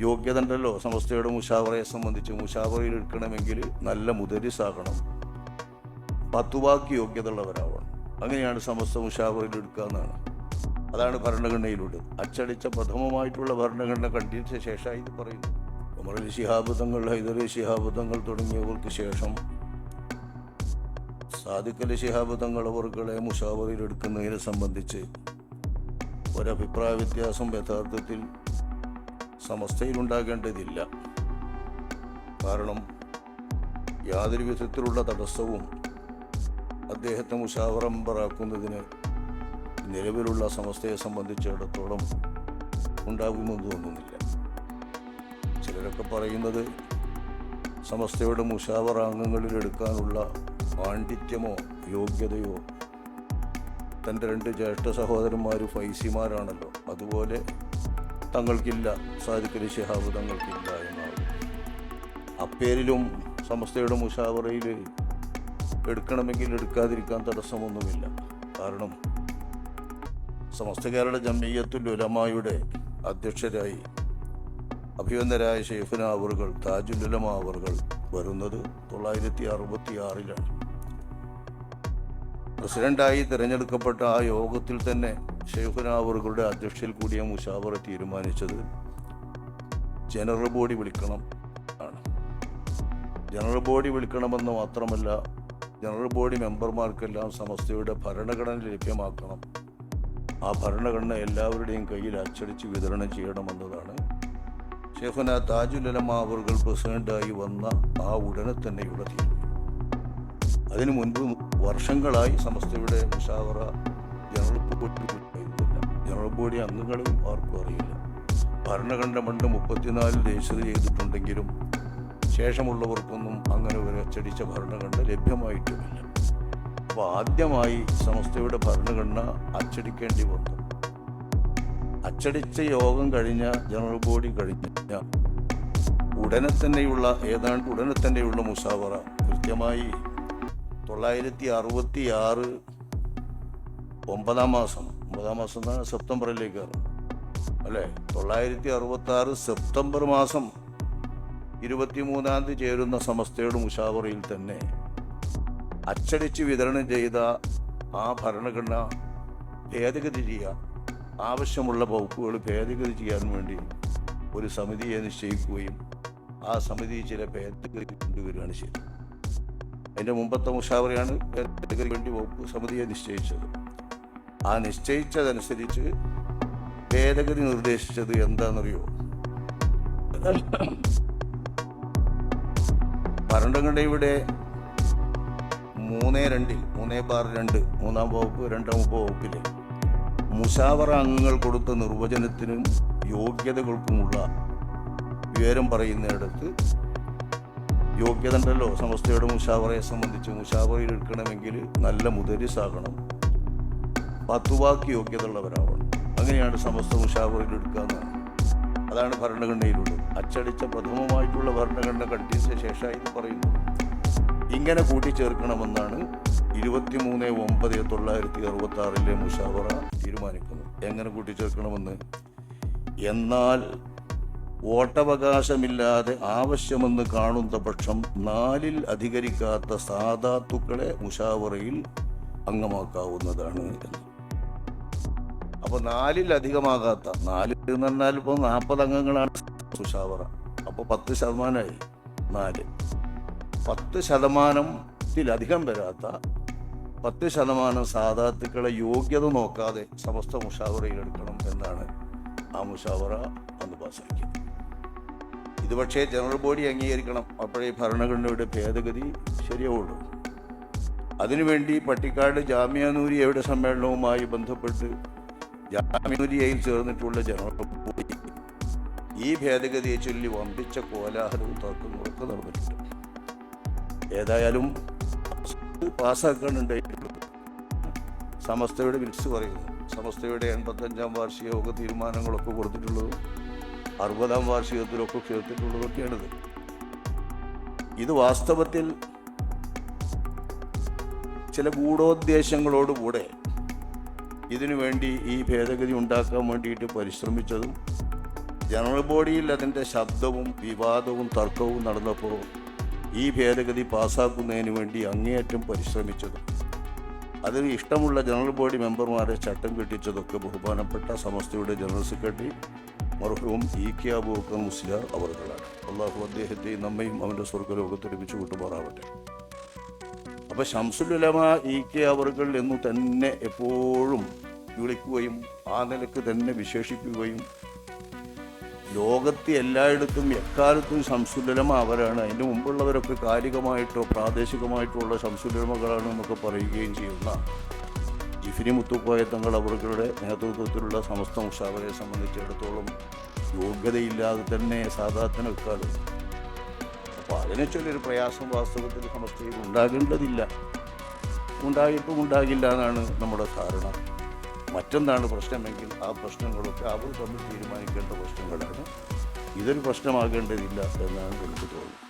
യോഗ്യത ഉണ്ടല്ലോ സമസ്തയുടെ മുഷാവറയെ സംബന്ധിച്ച് മുഷാവറയിൽ എടുക്കണമെങ്കിൽ നല്ല മുദരിസാകണം. പത്തുവാക്ക് യോഗ്യത ഉള്ളവരാവണം അങ്ങനെയാണ് സമസ്ത മുഷാവറയിൽ എടുക്കുക എന്നാണ്. അതാണ് ഭരണഘടനയിലുള്ളത് അച്ചടിച്ച പ്രഥമമായിട്ടുള്ള ഭരണഘടന കണ്ടിച്ച ശേഷമായി ഇത് പറയുന്നു. ഉമറലി ശിഹാബുദ്ധങ്ങൾ ഹൈദർ ശിഹാബ് തങ്ങൾ തുടങ്ങിയവർക്ക് ശേഷം സാദിഖ് ശിഹാബുദ്ധങ്ങൾ അവർകളെ മുഷാവറയിൽ എടുക്കുന്നതിനെ സംബന്ധിച്ച് ഒരഭിപ്രായ വ്യത്യാസം യഥാർത്ഥത്തിൽ സമസ്തയിലുണ്ടാകേണ്ടതില്ല. കാരണം യാതൊരു വിധത്തിലുള്ള തടസ്സവും അദ്ദേഹത്തെ മുഷാവറമ്പറാക്കുന്നതിന് നിലവിലുള്ള സമസ്തയെ സംബന്ധിച്ചിടത്തോളം ഉണ്ടാകുമെന്ന് തോന്നുന്നില്ല. ചിലരൊക്കെ പറയുന്നത് സമസ്തയുടെ മുഷാവറ അംഗങ്ങളിൽ എടുക്കാനുള്ള പാണ്ഡിത്യമോ യോഗ്യതയോ തന്റെ രണ്ട് ജ്യേഷ്ഠ സഹോദരന്മാർ ഫൈസിമാരാണല്ലോ. അതുപോലെ തങ്ങൾക്കില്ല സാദിഖലി ശിഹാബ് തങ്ങൾക്കില്ല എന്നാണ് അപ്പേരിലും സമസ്തയുടെ മുഷാവറയിൽ എടുക്കണമെങ്കിൽ എടുക്കാതിരിക്കാൻ തടസ്സമൊന്നുമില്ല. കാരണം സമസ്ത കേരള ജമീയത്തുൽ ഉലമായുടെ അധ്യക്ഷരായി അഭിവന്ദരായ ഷെയ്ഫുന അവറുകൾ താജുൽ ഉലമ അവറുകൾ വരുന്നത് തൊള്ളായിരത്തി അറുപത്തി ആറിലാണ് പ്രസിഡന്റായി തിരഞ്ഞെടുക്കപ്പെട്ട ആ യോഗത്തിൽ തന്നെ ഷെയ്ഖുന അവറുകളുടെ അധ്യക്ഷയിൽ കൂടിയ മുഷാവറ തീരുമാനിച്ചത് ജനറൽ ബോഡി വിളിക്കണം ആണ്. ജനറൽ ബോഡി വിളിക്കണമെന്ന് മാത്രമല്ല ജനറൽ ബോഡി മെമ്പർമാർക്കെല്ലാം സമസ്തയുടെ ഭരണഘടന ലഭ്യമാക്കണം. ആ ഭരണഘടന എല്ലാവരുടെയും കയ്യിൽ അച്ചടിച്ച് വിതരണം ചെയ്യണമെന്നതാണ് ഷെയ്ഖുന താജുലമ അവറുകൾ പ്രസിഡന്റായി വന്ന ആ ഉടനെ തന്നെയുള്ള തീരുമാനം. അതിനു മുൻപ് വർഷങ്ങളായി സമസ്തയുടെ മുഷാവറ ജനറൽ ബോഡി അംഗങ്ങളും ആർക്കും അറിയില്ല. ഭരണഘടന പണ്ട് മുപ്പത്തിനാലിൽ രജിസ്റ്റർ ചെയ്തിട്ടുണ്ടെങ്കിലും ശേഷമുള്ളവർക്കൊന്നും അങ്ങനെ ഒരു അച്ചടിച്ച ഭരണഘടന ലഭ്യമായിട്ടുമില്ല. അപ്പോൾ ആദ്യമായി സമസ്തയുടെ ഭരണഘടന അച്ചടിക്കേണ്ടി വന്നു. അച്ചടിച്ച യോഗം കഴിഞ്ഞ ജനറൽ ബോഡി കഴിഞ്ഞ ഉടനെ തന്നെയുള്ള ഏതാണ്ട് ഉടനെ തന്നെയുള്ള മുസാവറ കൃത്യമായി തൊള്ളായിരത്തി അറുപത്തി ആറ് ഒമ്പതാം മാസം ഒമ്പതാം മാസം തന്നെ സെപ്റ്റംബറിലേക്ക് കയറും. അല്ലേ? തൊള്ളായിരത്തി അറുപത്തി ആറ് സെപ്റ്റംബർ മാസം ഇരുപത്തിമൂന്നാം തീയതി ചേരുന്ന സമസ്തയുടെ മുഷാവറയിൽ തന്നെ അച്ചടിച്ച് വിതരണം ചെയ്ത ആ ഭരണഘടന ഭേദഗതി ചെയ്യാൻ ആവശ്യമുള്ള വകുപ്പുകൾ ഭേദഗതി ചെയ്യാൻ വേണ്ടി ഒരു സമിതിയെ നിശ്ചയിക്കുകയും ആ സമിതി ചില ഭേദഗതി കൊണ്ടുവരികയാണ് ചെയ്തത്. അതിന്റെ മുമ്പത്തെ മുഷാവറയാണ് ഭേദഗതി വേണ്ടി വകുപ്പ് സമിതിയെ നിശ്ചയിച്ചത്. ആ നിശ്ചയിച്ചതനുസരിച്ച് ഭേദഗതി നിർദ്ദേശിച്ചത് എന്താണെന്നറിയോ? ഭരണഘടനയുടെ മൂന്ന് രണ്ടിൽ മൂന്നേ ബാർ രണ്ട് മൂന്നാം വകുപ്പ് രണ്ടാം ഉപവകുപ്പിലെ മുഷാവറ അംഗങ്ങൾ കൊടുത്ത നിർവചനത്തിനും യോഗ്യതകൾക്കുമുള്ള വിവരം പറയുന്നിടത്ത് യോഗ്യത ഉണ്ടല്ലോ സമസ്തയുടെ മുഷാവറയെ സംബന്ധിച്ച് മുഷാവറയിൽ എടുക്കണമെങ്കിൽ നല്ല മുദരിസാകണം. പത്തുവാക്ക് യോഗ്യത ഉള്ളവരാവണം അങ്ങനെയാണ് സമസ്ത എന്നാണ് അതാണ് ഭരണഘടനയിലുള്ളത് അച്ചടിച്ച പ്രഥമമായിട്ടുള്ള ഭരണഘടന കണ്ടിച്ച ശേഷമായി ഇത് പറയുന്നു. ഇങ്ങനെ കൂട്ടിച്ചേർക്കണമെന്നാണ് ഇരുപത്തിമൂന്ന് ഒമ്പത് തൊള്ളായിരത്തി അറുപത്തി ആറിലെ മുഷാവറ തീരുമാനിക്കുന്നത്. എങ്ങനെ കൂട്ടിച്ചേർക്കണമെന്ന്? എന്നാൽ വോട്ടവകാശമില്ലാതെ ആവശ്യമെന്ന് കാണുന്ന പക്ഷം നാലിൽ അധികരിക്കാത്ത സാധാത്തുക്കളെ മുഷാവറയിൽ അംഗമാക്കാവുന്നതാണ് എന്ന്. അപ്പോൾ നാലിൽ അധികമാകാത്ത നാലിൽ എന്ന് പറഞ്ഞാൽ ഇപ്പോൾ നാൽപ്പത് അംഗങ്ങളാണ് മുഷാവറ അപ്പോൾ പത്ത് ശതമാനമായി നാല്. പത്ത് ശതമാനത്തിലധികം വരാത്ത പത്ത് ശതമാനം സാധാത്തുക്കളെ യോഗ്യത നോക്കാതെ സമസ്ത മുഷാവറയിൽ എടുക്കണം എന്നാണ് ആ മുഷാവറ അന്ന് പാസ്സാക്കിയത് ഇത് പക്ഷേ ജനറൽ ബോഡി അംഗീകരിക്കണം. അപ്പോഴേ ഭരണഘടനയുടെ ഭേദഗതി ശരിയാവുള്ളൂ. അതിനുവേണ്ടി പട്ടിക്കാട് ജാമ്യാനൂരി എവിടെ സമ്മേളനവുമായി ബന്ധപ്പെട്ട് ജാമ്യാനൂരിയയിൽ ചേർന്നിട്ടുള്ള ജനറൽ ബോഡി ഈ ഭേദഗതിയെ ചൊല്ലി വമ്പിച്ച കോലാഹലവും തർക്കങ്ങളൊക്കെ നടന്നിട്ടുണ്ട്. ഏതായാലും പാസ്സാക്കാനുണ്ടായിട്ടുള്ളൂ സമസ്തയുടെ വിൽസ് പറയുന്നു. സമസ്തയുടെ എൺപത്തഞ്ചാം വാർഷിക യോഗ തീരുമാനങ്ങളൊക്കെ കൊടുത്തിട്ടുള്ളതും അറുപതാം വാർഷികത്തിലൊക്കെ ചേർത്തിട്ടുള്ളതൊക്കെയാണിത് ഇത് വാസ്തവത്തിൽ ചില ജനറൽ ബോഡിയിൽ അതിന്റെ ശബ്ദവും വിവാദവും തർക്കവും നടന്നപ്പോൾ ഈ ഭേദഗതി പാസ്സാക്കുന്നതിന് വേണ്ടി അങ്ങേയറ്റം പരിശ്രമിച്ചതും അതിന് ഇഷ്ടമുള്ള ജനറൽ ബോഡി മെമ്പർമാരെ ചട്ടം കെട്ടിച്ചതൊക്കെ ബഹുമാനപ്പെട്ട സമസ്തയുടെ ജനറൽ സെക്രട്ടറി മർഹൂം ഇ കെ അബൂക്കർ മുസ്ലിയാർ അവർകളാണ് അള്ളാഹു അദ്ദേഹത്തെയും നമ്മയും അവന്റെ സ്വർഗലോകത്ത് ഒരുമിച്ച് കൂട്ടുമാറാവട്ടെ. അപ്പോൾ ഷംസുലുലമ ഇ കെ അവർകൾ എന്നു തന്നെ എപ്പോഴും വിളിക്കുകയും ആ നിലയ്ക്ക് തന്നെ വിശേഷിപ്പിക്കുകയും ലോകത്ത് എല്ലായിടത്തും എക്കാലത്തും ശംസുലമ അവരാണ്. അതിന് മുമ്പുള്ളവരൊക്കെ കാലികമായിട്ടോ പ്രാദേശികമായിട്ടോ ഉള്ള ശംസുലമകളാണ് എന്നൊക്കെ പറയുകയും ചെയ്യുന്ന ജിഫിനി മുത്തുക്കോയ തങ്ങൾ അവരുടെ നേതൃത്വത്തിലുള്ള സമസ്ത മുഷാവരെ സംബന്ധിച്ചിടത്തോളം യോഗ്യതയില്ലാതെ തന്നെ സാധാരണ വെക്കാറ് അപ്പോൾ അതിനെ ചൊല്ലൊരു പ്രയാസം വാസ്തവത്തിൽ സമസ്തയിൽ ഉണ്ടാകേണ്ടതില്ല. ഉണ്ടായിട്ടും ഉണ്ടാകില്ല എന്നാണ് നമ്മുടെ ധാരണ. മറ്റെന്താണ് പ്രശ്നമെങ്കിൽ ആ പ്രശ്നങ്ങളൊക്കെ അവർ തമ്മിൽ തീരുമാനിക്കേണ്ട പ്രശ്നങ്ങളാണ്. ഇതൊരു പ്രശ്നമാകേണ്ടതില്ല എന്നാണ് എനിക്ക് തോന്നുന്നത്.